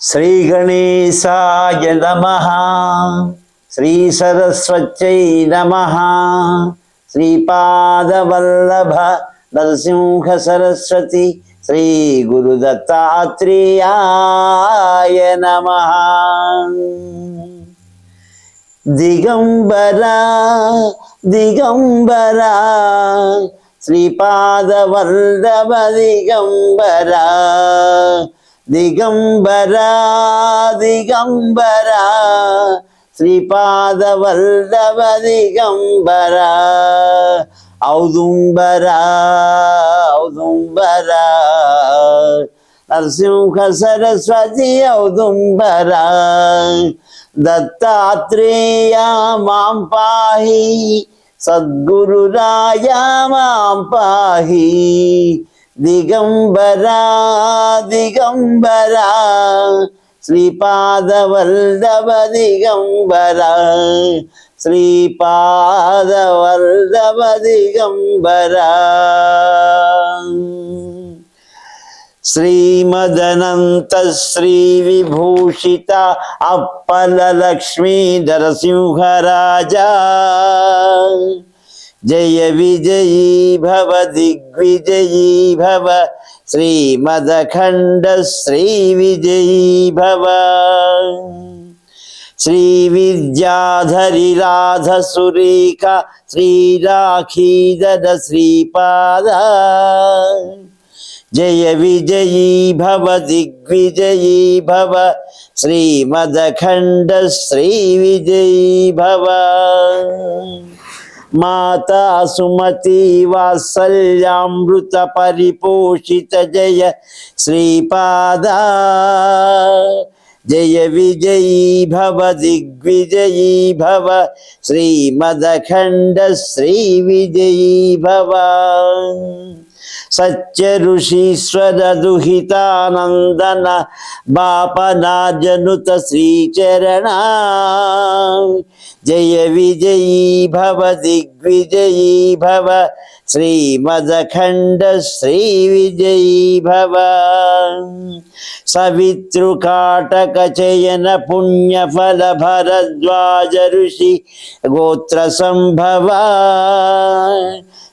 శ్రీ గణేశాయ నమ. శ్రీ సరస్వత్యై నమ. శ్రీపాదవల్లభ నరసింహ సరస్వతి శ్రీ గురుదత్తాత్రేయాయ నమ. దిగంబరా దిగంబరా శ్రీపాదవల్లభ దిగంబరా దిగంబరా దిగంబరా శ్రీపాదవల్లభ దిగంబరా ఔదుంబరా ఔదుంబరా నరసింహ సరస్వతి ఔదుంబరా దత్తాత్రేయ మాం పాహి సద్గురురాయ మాం పాహి దిగంబరా దిగంబరా శ్రీపాదవల్లభ దిగంబరా శ్రీపాదవల్లభ దిగంబరా శ్రీమదనంత శ్రీ విభూషిత అప్పల లక్ష్మీధర సింహరాజా జయ విజయీ భవ దిగ్విజయీ భవ శ్రీమదఖండ శ్రీ విజయీ భవ శ్రీ విద్యాధరి రాధ సురేఖ శ్రీరాఖీదర శ్రీపాద జయ విజయీ భవ దిగ్విజయీ మాతా సుమతి వాత్సల్యామృత పరిపోషిత జయ శ్రీపాద. జయ విజయీ భవ దిగ్విజయీ భవ శ్రీమదఖండ శ్రీ విజయీ భవ. సత్య ఋషీశ్వర దుహితానందన బాపనాజనుత శ్రీచరణ జయ విజయీ భవ దిగ్విజయీ భవ శ్రీమదఖండ శ్రీ విజయీ భవ సవితృకాటక చయన పుణ్యఫల భరద్వాజ ఋషి గోత్ర సంభవ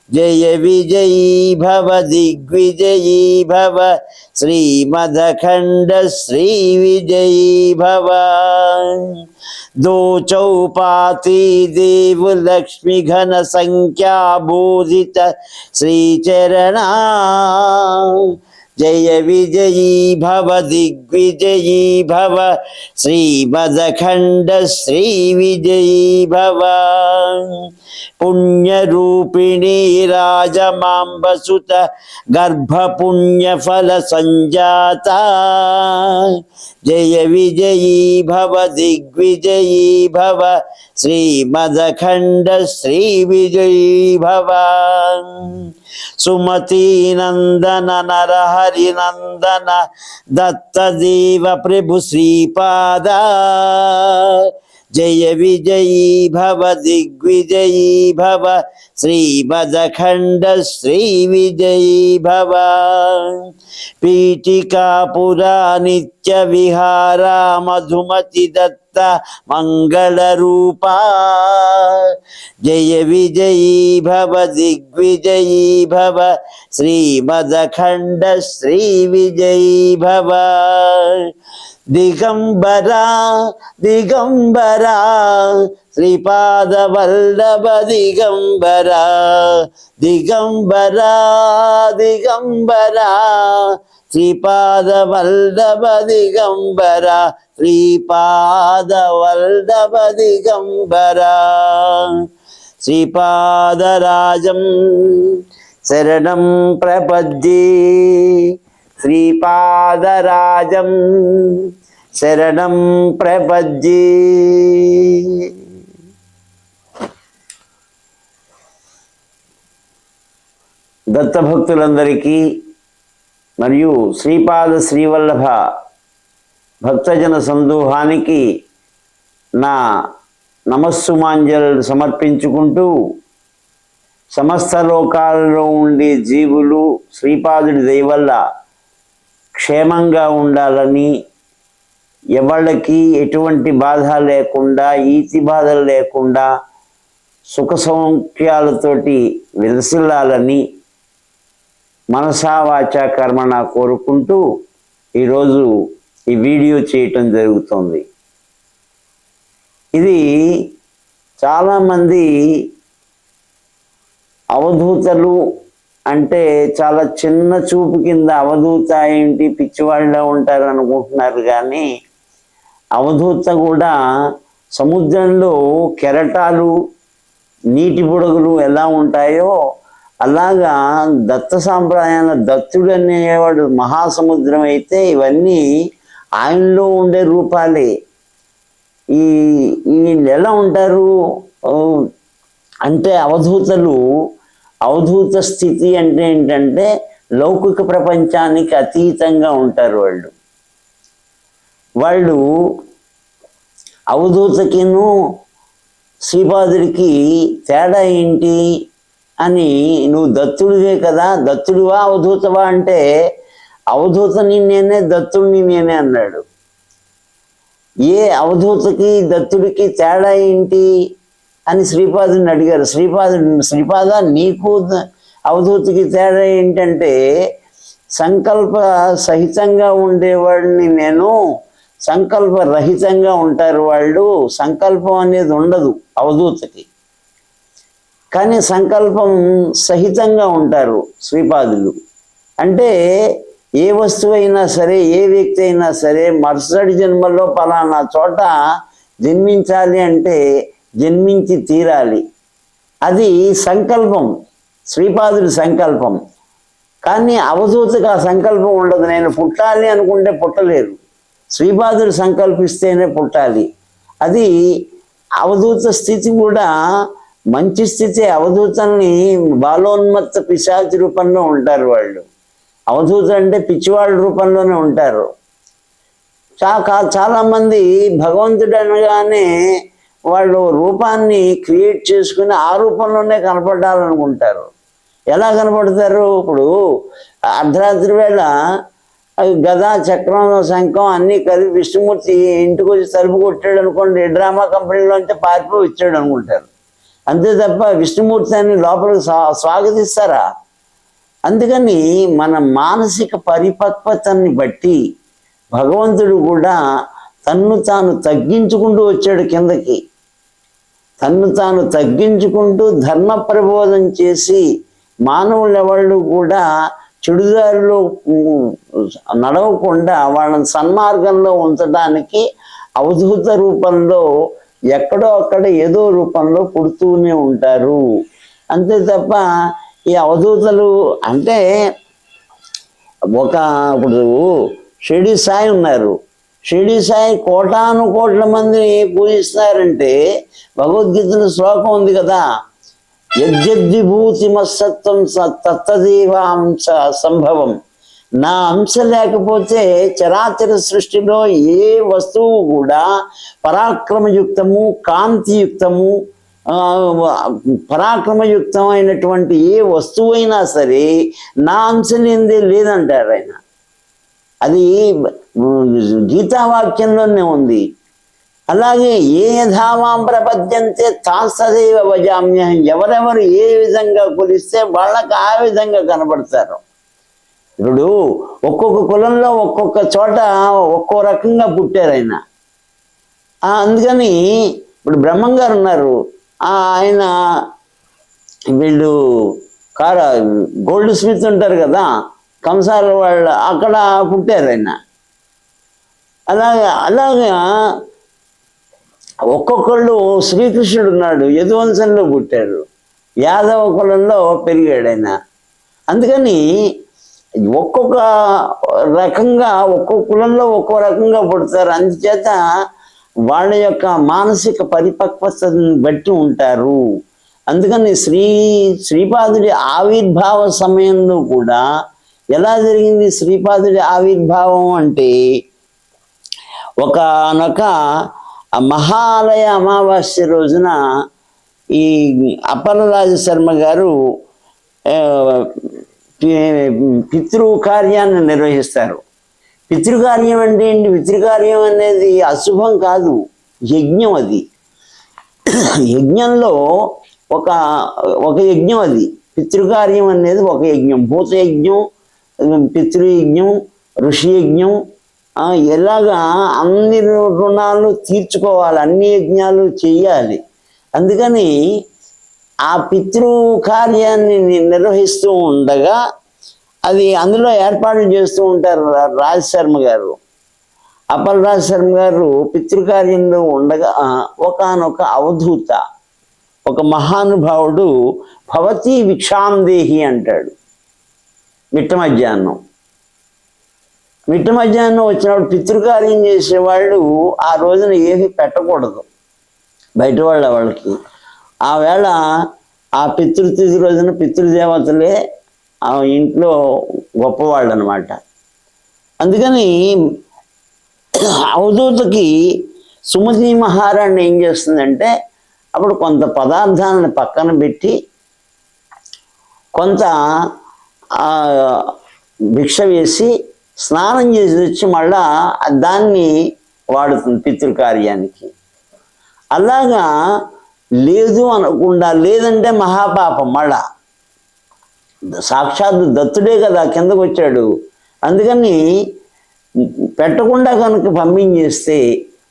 జయ విజయీ భవ దిగ్విజయీ భవ శ్రీమదఖండ శ్రీ విజయీ భవ దో చౌపాతి దేవు లక్ష్మి ఘన సంఖ్యా బోధిత శ్రీచరణ జయ విజయీ భవ దిగ్విజయీ భవ శ్రీమదఖండ శ్రీ విజయీ భవ పుణ్యరూపిణీ రాజమాంబసుత గర్భపుణ్యఫల సంజాత జయ విజయీ భవ దిగ్విజయీ భవ శ్రీమదఖండ శ్రీ విజయీ భవ సుమతీనందన నరహరి నందన దత్తదేవ ప్రభు శ్రీపాద జయ విజయీ భవ దిగ్విజయీ భవ శ్రీమదఖండ శ్రీ విజయీ భవ పీఠికాపురా నిత్య మంగళ రూపా. జయ విజయీ భవ దిగ్విజయీ భవ. శ్రీమదఖండ శ్రీ విజయీ భవ. దిగంబరా దిగంబరా. శ్రీపాద వల్లభ దిగంబరా. దిగంబరా దిగంబరా. శ్రీపాద వల్లభ దిగంబరా శ్రీపాద శ్రీపాదరాజం శరణం ప్రపద్యే. శ్రీపాదరాజం శరణం ప్రపద్యే. దత్తభక్తులందరికీ మరియు శ్రీపాద శ్రీవల్లభ భక్తజన సందూహానికి నా నమస్సుమాంజలు సమర్పించుకుంటూ సమస్త లోకాలలో ఉండే జీవులు శ్రీపాదుడి దయవల్ల క్షేమంగా ఉండాలని ఎవళ్ళకి ఎటువంటి బాధ లేకుండా ఈతి బాధలు లేకుండా సుఖ సౌఖ్యాలతోటి విరసిల్లాలని మనసా వాచ కర్మణ కోరుకుంటూ ఈరోజు ఈ వీడియో చేయటం జరుగుతుంది. ఇది చాలామంది అవధూతలు అంటే చాలా చిన్న చూపు కింద అవధూత ఏంటి పిచ్చివాళ్ళ ఉంటారు అనుకుంటున్నారు కానీ అవధూత కూడా సముద్రంలో కెరటాలు నీటి బుడగలు ఎలా ఉంటాయో అలాగా దత్త సాంప్రదాయాల దత్తుడు అనేవాడు మహాసముద్రం అయితే ఇవన్నీ ఆయనలో ఉండే రూపాలే. ఈ వీళ్ళు ఎలా ఉంటారు అంటే అవధూతలు. అవధూత స్థితి అంటే ఏంటంటే లౌకిక ప్రపంచానికి అతీతంగా ఉంటారు వాళ్ళు. వాళ్ళు అవధూతకిను శ్రీపాదుడికి తేడా ఏంటి? అని నువ్వు దత్తుడివే కదా దత్తుడివా అవధూతవా అంటే అవధూతని నేనే దత్తుడిని నేనే అన్నాడు. ఏ అవధూతకి దత్తుడికి తేడా ఏంటి అని శ్రీపాదుని అడిగారు. శ్రీపాదుడు శ్రీపాద నీకు అవధూతికి తేడా ఏంటంటే సంకల్ప సహితంగా ఉండేవాడిని నేను సంకల్ప రహితంగా ఉంటారు వాళ్ళు సంకల్పం అనేది ఉండదు అవధూతకి. కానీ సంకల్పం సహితంగా ఉంటారు శ్రీపాదులు. అంటే ఏ వస్తువు అయినా సరే ఏ వ్యక్తి అయినా సరే మరుసటి జన్మలో పలానా చోట జన్మించాలి అంటే జన్మించి తీరాలి. అది సంకల్పం శ్రీపాదుడి సంకల్పం. కానీ అవధూతకు ఆ సంకల్పం ఉండదు. నేను పుట్టాలి అనుకుంటే పుట్టలేరు శ్రీపాదుడు సంకల్పిస్తేనే పుట్టాలి. అది అవధూత స్థితి కూడా మంచి స్థితి అవధూతల్ని బాలోన్మత్త పిశాచి రూపంలో ఉంటారు వాళ్ళు. అవధూతులు అంటే పిచ్చివాళ్ళ రూపంలోనే ఉంటారు. చా చాలా భగవంతుడు అనగానే వాళ్ళు రూపాన్ని క్రియేట్ చేసుకుని ఆ రూపంలోనే కనపడాలనుకుంటారు. ఎలా కనపడతారు? ఇప్పుడు అర్ధరాత్రి వేళ గదా గద చక్రం శంఖం అన్నీ కలిపి విష్ణుమూర్తి ఇంటికి వచ్చి తలుపు కొట్టాడు అనుకోండి డ్రామా కంపెనీలోంచి పారిపోయి వచ్చాడు అనుకుంటారు అంతే తప్ప విష్ణుమూర్తి అని లోపలికి స్వా- స్వాగతిస్తారా? అందుకని మన మానసిక పరిపక్వతని బట్టి భగవంతుడు కూడా తన్ను తాను తగ్గించుకుంటూ వచ్చాడు కిందకి. తన్ను తాను తగ్గించుకుంటూ ధర్మ ప్రబోధం చేసి మానవులు ఎవళ్ళు కూడా చెడుదారిలో నడవకుండా వాళ్ళని సన్మార్గంలో ఉంచడానికి అవధూత రూపంలో ఎక్కడో అక్కడ ఏదో రూపంలో పుడుతూనే ఉంటారు. అంతే తప్ప ఈ అవధూతలు అంటే ఒక ఇప్పుడు షిరిడి సాయి ఉన్నారు. షిరిడి సాయి కోటాను కోట్ల మందిని పూజిస్తున్నారంటే భగవద్గీతలో శ్లోకం ఉంది కదా. యద్యద్విభూతిమసత్వం తత్తదేవ అంశ సంభవం. నా అంశం లేకపోతే చరాచర సృష్టిలో ఏ వస్తువు కూడా పరాక్రమయుక్తము కాంతియుక్తము పరాక్రమయుక్తమైనటువంటి ఏ వస్తువు అయినా సరే నా అంశం ఏంది లేదంటారు ఆయన. అది గీతావాక్యంలోనే ఉంది. అలాగే ఏ యథావాం ప్రపద్యంతే తాస్తదేవ వజామ్యం ఎవరెవరు ఏ విధంగా కొలిస్తే వాళ్ళకి ఆ విధంగా కనబడతారు. ఇప్పుడు ఒక్కొక్క కులంలో ఒక్కొక్క చోట ఒక్కో రకంగా పుట్టారు ఆయన. అందుకని ఇప్పుడు బ్రహ్మం గారు ఉన్నారు ఆయన వీళ్ళు కార గోల్డ్ స్మిత్ ఉంటారు కదా కంసాల వాళ్ళు అక్కడ పుట్టారు ఆయన. అలాగా అలాగా ఒక్కొక్కళ్ళు శ్రీకృష్ణుడు ఉన్నాడు యదువంశంలో పుట్టారు. యాదవ కులంలో పెరిగాడు ఆయన. అందుకని ఒక్కొక్క రకంగా ఒక్కొక్క కులంలో ఒక్కో రకంగా పుడతారు. అందుచేత వాళ్ళ యొక్క మానసిక పరిపక్వతని బట్టి ఉంటారు. అందుకని శ్రీ శ్రీపాదుడి ఆవిర్భావ సమయంలో కూడా ఎలా జరిగింది శ్రీపాదుడి ఆవిర్భావం అంటే ఒకనొక మహాలయ అమావాస్య రోజున ఈ అప్పలరాజ శర్మ గారు పితృ కార్యాన్ని నిర్వహిస్తారు. పితృకార్యం అంటే ఏంటి? పితృకార్యం అనేది అశుభం కాదు యజ్ఞం అది. యజ్ఞంలో ఒక ఒక యజ్ఞం అది. పితృకార్యం అనేది ఒక యజ్ఞం. భూత యజ్ఞం పితృయజ్ఞం ఋషి యజ్ఞం ఎలాగా అన్ని రుణాలు తీర్చుకోవాలి. అన్ని యజ్ఞాలు చేయాలి. అందుకని ఆ పితృ కార్యాన్ని నిర్వహిస్తూ ఉండగా అది అందులో ఏర్పాట్లు చేస్తూ ఉంటారు రా- రాజ్ శర్మ గారు. అప్పల్ రాజ్ శర్మ గారు పితృకార్యంలో ఉండగా ఒకనొక అవధూత ఒక మహానుభావుడు భవతి విక్షాందేహి అంటాడు. మిట్ట మధ్యాహ్నం. మిట్ట మధ్యాహ్నం వచ్చినప్పుడు పితృకార్యం చేసేవాళ్ళు ఆ రోజున ఏమీ పెట్టకూడదు. బయట వాళ్ళ వాళ్ళకి. ఆ వేళ ఆ పితృతిథి రోజున పితృదేవతలే ఆ ఇంట్లో గొప్పవాళ్ళు అనమాట అందుకని అవధూతకి సుమతి మహారాణి ఏం చేస్తుందంటే అప్పుడు కొంత పదార్థాలను పక్కన పెట్టి కొంత భిక్ష వేసి స్నానం చేసి వచ్చి మళ్ళా దాన్ని వాడుతుంది పితృకార్యానికి. అలాగా లేదు అనకుండా లేదంటే మహాపాపం మళ్ళా. సాక్షాత్ దత్తుడే కదా కిందకు వచ్చాడు. అందుకని పెట్టకుండా కనుక పంపించేస్తే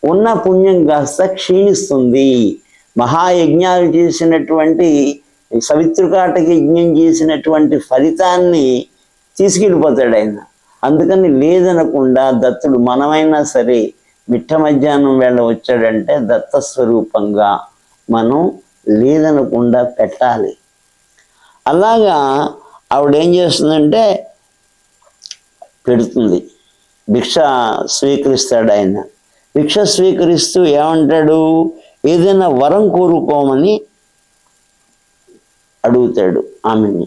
ఉన్న పుణ్యం కాస్త క్షీణిస్తుంది. మహాయజ్ఞాలు చేసినటువంటి సవిత్రుకాటకి యజ్ఞం చేసినటువంటి ఫలితాన్ని తీసుకెళ్ళిపోతాడు ఆయన. అందుకని లేదనకుండా దత్తుడు మనమైనా సరే మిట్ట మధ్యాహ్నం వేళ వచ్చాడంటే దత్త స్వరూపంగా మనం లేదనకుండా పెట్టాలి. అలాగా ఆవిడ ఏం చేస్తుందంటే పెడుతుంది. భిక్ష స్వీకరిస్తాడు ఆయన. భిక్ష స్వీకరిస్తూ ఏమంటాడు? ఏదైనా వరం కోరుకోమని అడుగుతాడు ఆమెని.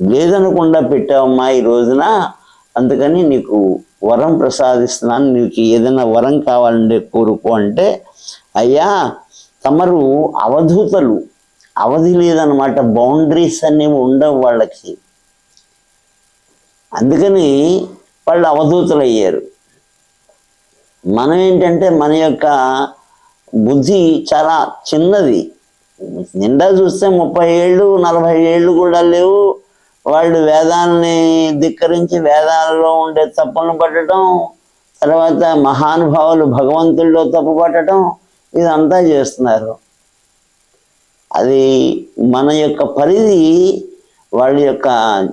లేదనకుండా పెట్టావమ్మా ఈ రోజున అందుకని నీకు వరం ప్రసాదిస్తున్నాను నీకు ఏదైనా వరం కావాలంటే కోరుకో అంటే అయ్యా తమరు అవధూతలు. అవధి లేదనమాట బౌండరీస్ అనేవి ఉండవు వాళ్ళకి. అందుకని వాళ్ళు అవధూతలు అయ్యారు మనం ఏంటంటే మన యొక్క బుద్ధి చాలా చిన్నది. నిండా చూస్తే ముప్పై ఏళ్ళు నలభై ఏళ్ళు కూడా లేవు. వాళ్ళు వేదాలని ధిక్కరించి వేదాలలో ఉండే తప్పులను పట్టడం తర్వాత మహానుభావులు భగవంతుల్లో తప్పు పట్టడం ఇదంతా చేస్తున్నారు. అది మన యొక్క పరిధి వాళ్ళ యొక్క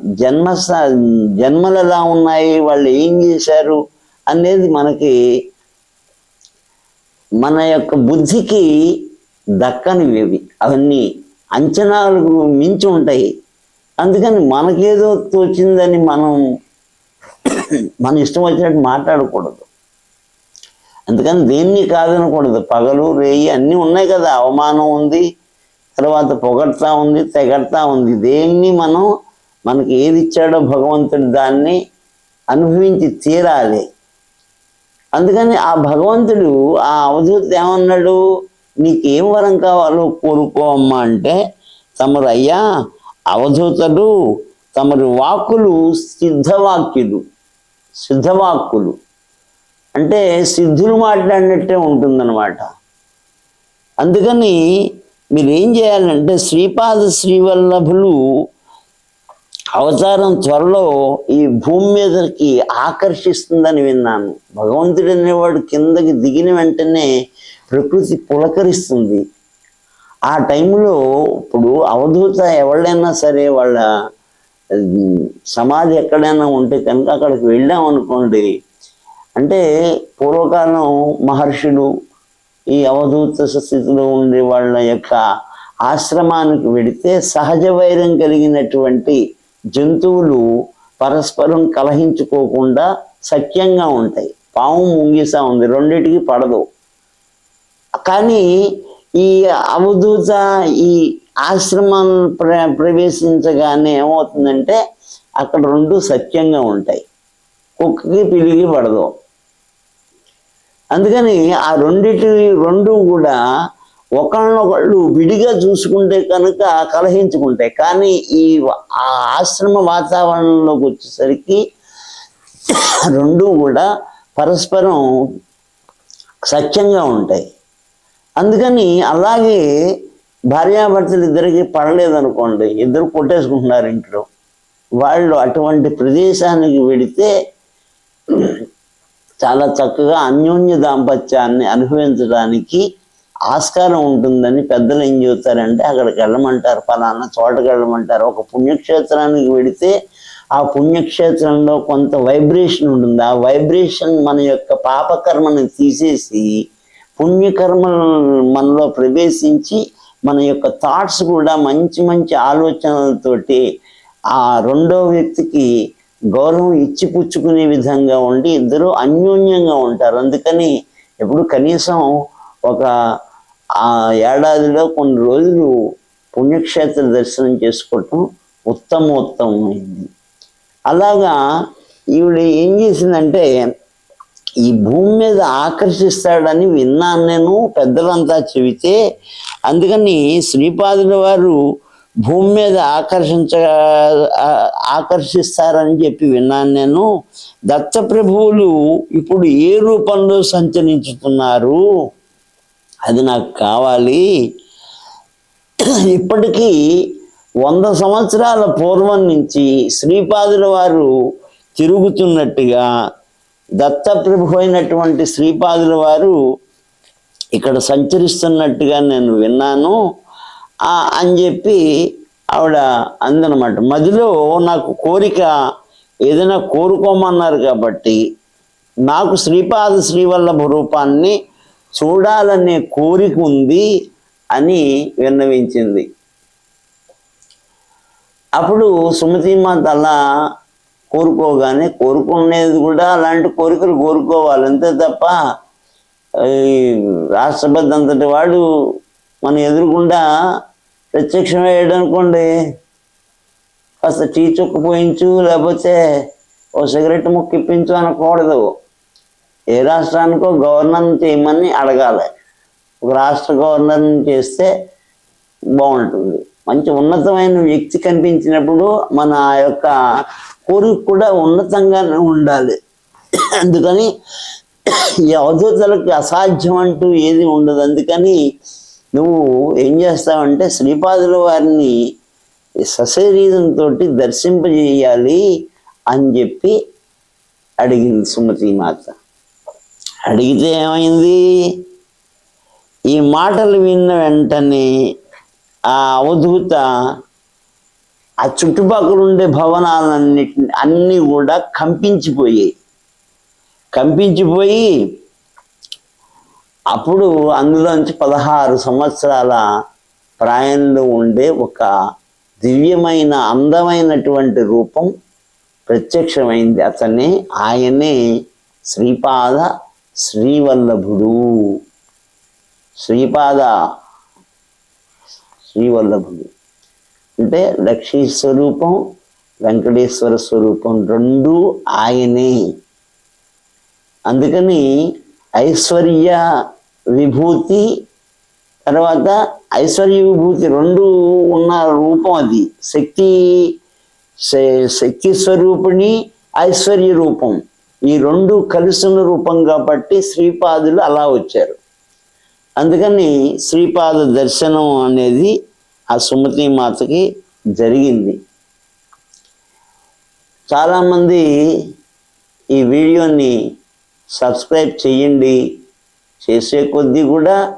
జన్మ స- జన్మలు ఎలా ఉన్నాయి వాళ్ళు ఏం చేశారు అనేది మనకి మన యొక్క బుద్ధికి దక్కనివి అవన్నీ అంచనాలకు మించి ఉంటాయి. అందుకని మనకేదో తోచిందని మనం మన ఇష్టం వచ్చినట్టు మాట్లాడకూడదు. అందుకని దేన్ని కాదనకూడదు. పగలు రేయి అన్నీ ఉన్నాయి కదా. అవమానం ఉంది తర్వాత పొగడతా ఉంది తెగడతా ఉంది. దేన్ని మనం మనకి ఏది ఇచ్చాడో భగవంతుడు దాన్ని అనుభవించి తీరాలి. అందుకని ఆ భగవంతుడు ఆ అవధూత ఏమన్నాడు? నీకేం వరం కావాలో కోరుకో అమ్మా అంటే తమరు అయ్యా అవధూతలు తమరి వాక్కులు సిద్ధవాక్యులు సిద్ధవాక్కులు. అంటే సిద్ధులు మాట్లాడినట్టే ఉంటుందన్నమాట. అందుకని మీరేం చేయాలంటే శ్రీపాద శ్రీవల్లభులు అవతారం త్వరలో ఈ భూమి మీదకి ఆకర్షిస్తుందని విన్నాను. భగవంతుడు అనేవాడు కిందకి దిగిన వెంటనే ప్రకృతి పులకరిస్తుంది. ఆ టైంలో ఇప్పుడు అవధూత ఎవళ్ళైనా సరే వాళ్ళ సమాధి ఎక్కడైనా ఉంటే కనుక అక్కడికి వెళ్ళామనుకోండి అంటే పూర్వకాలం మహర్షులు ఈ అవధూత స్థితిలో ఉండే వాళ్ళ యొక్క ఆశ్రమానికి వెడితే సహజ వైరం కలిగినటువంటి జంతువులు పరస్పరం కలహించుకోకుండా సఖ్యంగా ఉంటాయి. పాము ముంగిసా ఉంది రెండింటికి పడదు. కానీ ఈ అవధూత ఈ ఆశ్రమం ప్ర ప్రవేశించగానే ఏమవుతుందంటే అక్కడ రెండు సత్యంగా ఉంటాయి. కుక్కకి పిలిగి పడదు. అందుకని ఆ రెండిటి రెండు కూడా ఒకళ్ళనొకళ్ళు విడిగా చూసుకుంటే కనుక కలహించుకుంటాయి. కానీ ఈ ఆ ఆశ్రమ వాతావరణంలోకి వచ్చేసరికి రెండు కూడా పరస్పరం సఖ్యంగా ఉంటాయి. అందుకని అలాగే భార్యాభర్తలు ఇద్దరికి పడలేదనుకోండి ఇద్దరు కొట్టేసుకుంటున్నారు ఇంట్లో. వాళ్ళు అటువంటి ప్రదేశానికి వెడితే చాలా చక్కగా అన్యోన్య దాంపత్యాన్ని అనుభవించడానికి ఆస్కారం ఉంటుందని పెద్దలు ఏం చెబుతారంటే అక్కడికి వెళ్ళమంటారు ఫలానా చోటకి వెళ్ళమంటారు. ఒక పుణ్యక్షేత్రానికి వెడితే ఆ పుణ్యక్షేత్రంలో కొంత వైబ్రేషన్ ఉంటుంది. ఆ వైబ్రేషన్ మన యొక్క పాపకర్మని తీసేసి పుణ్యకర్మ మనలో ప్రవేశించి మన యొక్క థాట్స్ కూడా మంచి మంచి ఆలోచనలతోటి ఆ రెండో వ్యక్తికి గౌరవం ఇచ్చి పుచ్చుకునే విధంగా ఉండి ఇద్దరూ అన్యోన్యంగా ఉంటారు. అందుకని ఎప్పుడు కనీసం ఒక ఆ ఏడాదిలో కొన్ని రోజులు పుణ్యక్షేత్ర దర్శనం చేసుకోవటం ఉత్తమోత్తమైంది. అలాగా ఈవిడ ఏం చేసిందంటే ఈ భూమి మీద ఆకర్షిస్తాడని విన్నాను నేను పెద్దలంతా చెబితే. అందుకని శ్రీపాదుల వారు భూమి మీద ఆకర్షించ ఆకర్షిస్తారని చెప్పి విన్నాను నేను. దత్తప్రభువులు ఇప్పుడు ఏ రూపంలో సంచరించుతున్నారు? అది నాకు కావాలి. ఇప్పటికీ వంద సంవత్సరాల పూర్వం నుంచి శ్రీపాదుల వారు తిరుగుతున్నట్టుగా దత్తప్రభు అయినటువంటి శ్రీపాదుల వారు ఇక్కడ సంచరిస్తున్నట్టుగా నేను విన్నాను. అని చెప్పి ఆవిడ అందనమాట. మదిలో నాకు కోరిక ఏదైనా కోరుకోమన్నారు కాబట్టి నాకు శ్రీపాద శ్రీవల్లభ రూపాన్ని చూడాలనే కోరిక ఉంది అని విన్నవించింది. అప్పుడు సుమతిమాత అలా కోరుకోగానే కోరుకునేది కూడా అలాంటి కోరికలు కోరుకోవాలి. అంతే తప్ప ఈ రాష్ట్రపతి అంతటి వాడు మన ఎదురుకుండా ప్రత్యక్షమయ్యాడు అనుకోండి కాస్త టీ చుక్క పోయించు లేకపోతే ఓ సిగరెట్ ముక్క ఇప్పించు అనకూడదు. ఏ రాష్ట్రానికో గవర్నర్ని చేయమని అడగాలి. ఒక రాష్ట్ర గవర్నర్ చేస్తే బాగుంటుంది. మంచి ఉన్నతమైన వ్యక్తి కనిపించినప్పుడు మన ఆ యొక్క కోరిక కూడా ఉన్నతంగానే ఉండాలి. అందుకని ఈ అవధూతలకు అసాధ్యం అంటూ ఏది ఉండదు. అందుకని నువ్వు ఏం చేస్తావంటే శ్రీపాదుల వారిని సశరీరంతో దర్శింపజేయాలి అని చెప్పి అడిగింది సుమతి మాత. అడిగితే ఏమైంది? ఈ మాటలు విన్న వెంటనే ఆ అవధూత ఆ చుట్టుపక్కల ఉండే భవనాలన్నిటిని అన్నీ కూడా కంపించిపోయాయి. కంపించిపోయి అప్పుడు అందులోంచి పదహారు సంవత్సరాల ప్రాయంలో ఉండే ఒక దివ్యమైన అందమైనటువంటి రూపం ప్రత్యక్షమైంది. అతనే ఆయనే శ్రీపాద శ్రీవల్లభుడు. శ్రీపాద శ్రీవల్లభుడు. అంటే లక్ష్మీ స్వరూపం వెంకటేశ్వర స్వరూపం రెండు ఆయనే. అందుకని ఐశ్వర్య విభూతి తర్వాత ఐశ్వర్య విభూతి రెండు ఉన్న రూపం అది. శక్తి శ- శక్తి స్వరూపిణి ఐశ్వర్య రూపం. ఈ రెండు కలిసిన రూపం కాబట్టి శ్రీపాదులు అలా వచ్చారు. అందుకని శ్రీపాద దర్శనం అనేది ఆ సుమతి మాతకి జరిగింది. చాలామంది ఈ వీడియోని సబ్స్క్రైబ్ చేయండి చేసే కొద్దీ కూడా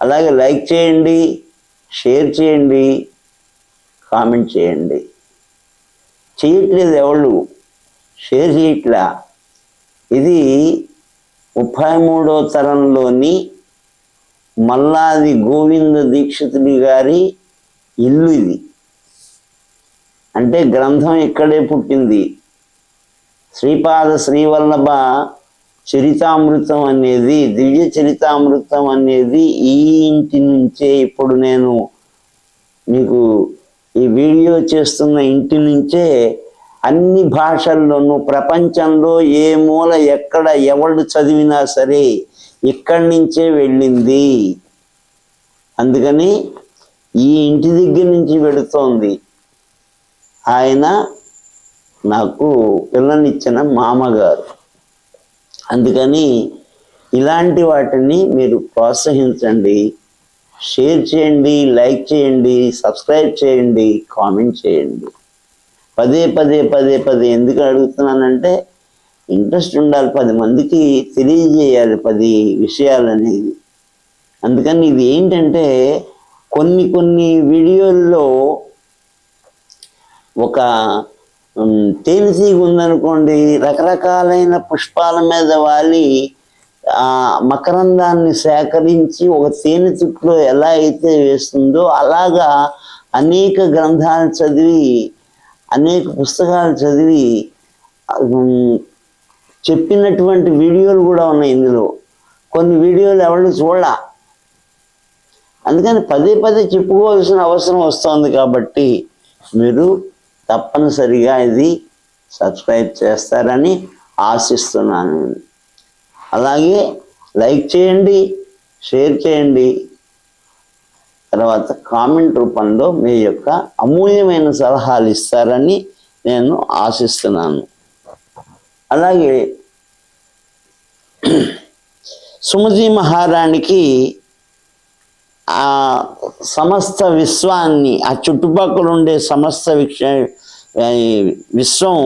అలాగే లైక్ చేయండి షేర్ చేయండి కామెంట్ చేయండి. చేయట్లేదు ఎవళ్ళు షేర్ చేయట్లా. ఇది ముప్పై మూడో తరంలోని మల్లాది గోవింద దీక్షితుడి గారి ఇల్లు ఇది. అంటే గ్రంథం ఇక్కడే పుట్టింది. శ్రీపాద శ్రీవల్లభ చరితామృతం అనేది దివ్య చరితామృతం అనేది ఈ ఇంటి నుంచే ఇప్పుడు నేను మీకు ఈ వీడియో చేస్తున్న ఇంటి నుంచే అన్ని భాషల్లోనూ ప్రపంచంలో ఏ మూల ఎక్కడ ఎవడు చదివినా సరే ఇక్కడి నుంచే వెళ్ళింది. అందుకని ఈ ఇంటి దగ్గర నుంచి వెళుతోంది. ఆయన నాకు పిల్లనిచ్చిన మామగారు. అందుకని ఇలాంటి వాటిని మీరు ప్రోత్సహించండి. షేర్ చేయండి లైక్ చేయండి సబ్స్క్రైబ్ చేయండి కామెంట్ చేయండి. పదే పదే పదే పదే ఎందుకు అడుగుతున్నానంటే ఇంట్రెస్ట్ ఉండాలి. పది మందికి తెలియజేయాలి పది విషయాలు అనేది అందుకని ఇది ఏంటంటే కొన్ని కొన్ని వీడియోల్లో ఒక ఉమ్, ఉందనుకోండి రకరకాలైన పుష్పాల మీద వాలి ఆ మకరందాన్ని సేకరించి ఒక తేనె చుట్టులో ఎలా అయితే వేస్తుందో అలాగా అనేక గ్రంథాలు చదివి అనేక పుస్తకాలు చదివి చెప్పినటువంటి వీడియోలు కూడా ఉన్నాయి ఇందులో. కొన్ని వీడియోలు ఎవరు చూడ అందుకని పదే పదే చెప్పుకోవాల్సిన అవసరం వస్తుంది కాబట్టి మీరు తప్పనిసరిగా ఇది సబ్స్క్రైబ్ చేస్తారని ఆశిస్తున్నాను. అలాగే లైక్ చేయండి షేర్ చేయండి. తర్వాత కామెంట్ రూపంలో మీ యొక్క అమూల్యమైన సలహాలు ఇస్తారని నేను ఆశిస్తున్నాను. అలాగే సుమతి మహారాణికి ఆ సమస్త విశ్వాన్ని ఆ చుట్టుపక్కల ఉండే సమస్త ఈ విశ్వం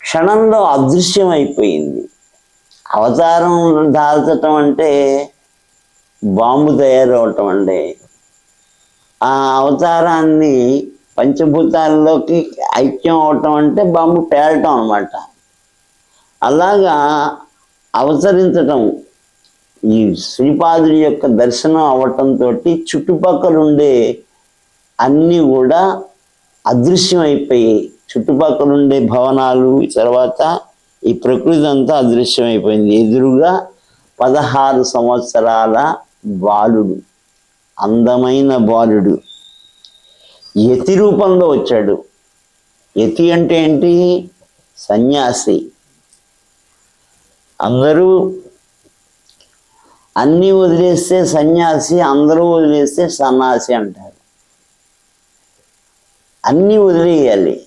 క్షణంలో అదృశ్యమైపోయింది. అవతారం దాల్చటం అంటే బాంబు తయారవటం అండి. ఆ అవతారాన్ని పంచభూతాల్లోకి ఐక్యం అవటం అంటే బాంబు పేలటం అనమాట అలాగా అవతరించటం ఈ శ్రీపాదుడి యొక్క దర్శనం అవటంతో చుట్టుపక్కల ఉండే అన్నీ కూడా అదృశ్యం అయిపోయాయి చుట్టుపక్కల ఉండే భవనాలు తర్వాత ఈ ప్రకృతి అంతా అదృశ్యం అయిపోయింది ఎదురుగా పదహారు సంవత్సరాల బాలుడు అందమైన బాలుడు. యతి రూపంలో వచ్చాడు. యతి అంటే ఏంటి? సన్యాసి. అందరూ అన్నీ వదిలేస్తే సన్యాసి అందరూ వదిలేస్తే సన్నాసి అంటారు. అన్నీ వదిలేయాలి.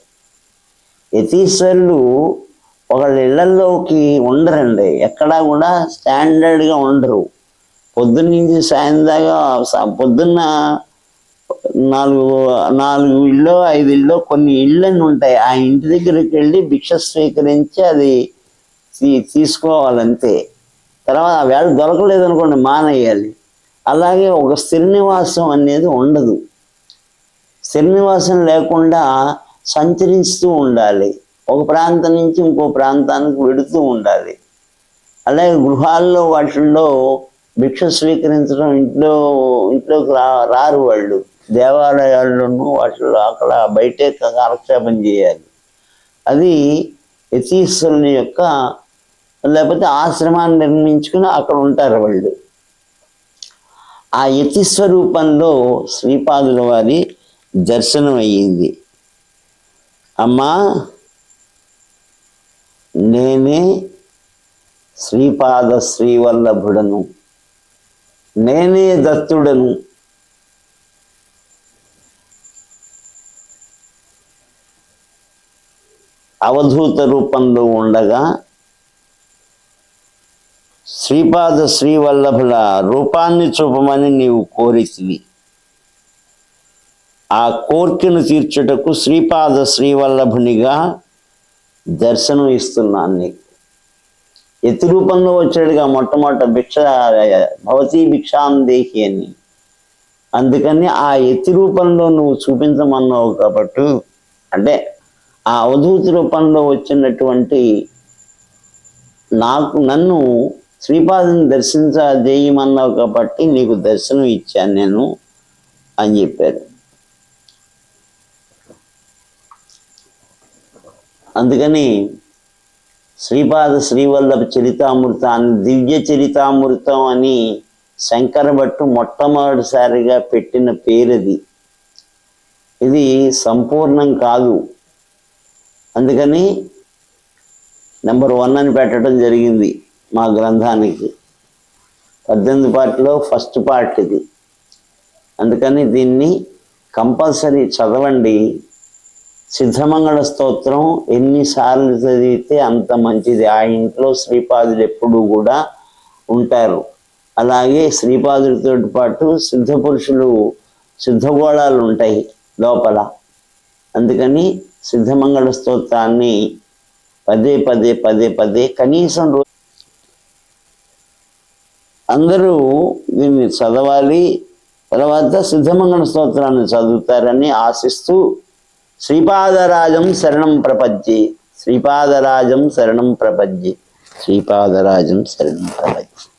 యతీశ్వరులు ఒకళ్ళ ఇళ్ళలోకి ఉండరండి. ఎక్కడా కూడా స్టాండర్డ్గా ఉండరు. పొద్దున్న నుంచి సాయం దాకా స- పొద్దున్న నాలుగు నాలుగు ఇళ్ళు ఐదు ఇళ్ళు కొన్ని ఇళ్ళని ఉంటాయి. ఆ ఇంటి దగ్గరికి వెళ్ళి భిక్ష స్వీకరించి అది తీ- తీసుకోవాలంతే. తర్వాత ఆ వేళ దొరకలేదు అనుకోండి మానేయాలి. అలాగే ఒక శ్రీనివాసం అనేది ఉండదు. శ్రీనివాసం లేకుండా సంచరిస్తూ ఉండాలి. ఒక ప్రాంతం నుంచి ఇంకో ప్రాంతానికి వెడుతూ ఉండాలి. అలాగే గృహాల్లో వాటిల్లో భిక్ష స్వీకరించడం ఇంట్లో ఇంట్లోకి రా రారు వాళ్ళు. దేవాలయాల్లోనూ వాటిల్లో అక్కడ బయటే కాలక్షేపం చేయాలి. అది యతీశ్వరుని యొక్క లేకపోతే ఆశ్రమాన్ని నిర్మించుకుని అక్కడ ఉంటారు వాళ్ళు. ఆ యతి స్వరూపంలో శ్రీపాదుల వారి దర్శనం అయ్యింది. అమ్మా నేనే శ్రీపాద శ్రీవల్లభుడను. నేనే దత్తుడను. అవధూత రూపంలో ఉండగా శ్రీపాద శ్రీవల్లభుల రూపాన్ని చూపమని నీవు కోరితివి. ఆ కోర్కెను తీర్చుటకు శ్రీపాద శ్రీవల్లభునిగా దర్శనం ఇస్తున్నాను నీకు. ఎతి రూపంలో వచ్చాడుగా మొట్టమొదట భిక్ష భవతీ భిక్షాందేహి అని. అందుకని ఆ ఎత్తి రూపంలో నువ్వు చూపించమన్నావు కాబట్టి అంటే ఆ అవధూతి రూపంలో వచ్చినటువంటి నాకు నన్ను శ్రీపాదం దర్శించ చేయమన్నావు కాబట్టి నీకు దర్శనం ఇచ్చాను నేను అని చెప్పారు. అందుకని శ్రీపాద శ్రీవల్లభ చరితామృతాన్ని దివ్య చరితామృతం అని శంకర భట్టు మొట్టమొదటిసారిగా పెట్టిన పేరుది. ఇది సంపూర్ణం కాదు. అందుకని నెంబర్ వన్ అని పెట్టడం జరిగింది. మా గ్రంథానికి. పద్దెనిమిది పార్ట్లో ఫస్ట్ పార్ట్ ఇది. అందుకని దీన్ని కంపల్సరీ చదవండి. సిద్ధమంగళ స్తోత్రం ఎన్నిసార్లు చదివితే అంత మంచిది. ఆ ఇంట్లో శ్రీపాదులు ఎప్పుడూ కూడా ఉంటారు. అలాగే శ్రీపాదులతో పాటు సిద్ధ పురుషులు సిద్ధగోళాలు ఉంటాయి లోపల. అందుకని సిద్ధమంగళ స్తోత్రాన్ని పదే పదే పదే పదే కనీసం అందరూ దీన్ని చదవాలి. తర్వాత సిద్ధమంగళ స్తోత్రాన్ని చదువుతారని ఆశిస్తూ శ్రీపాదరాజం శరణం ప్రపంచి శ్రీపాదరాజం శరణం ప్రపంచి శ్రీపాదరాజం శరణం ప్రపంచి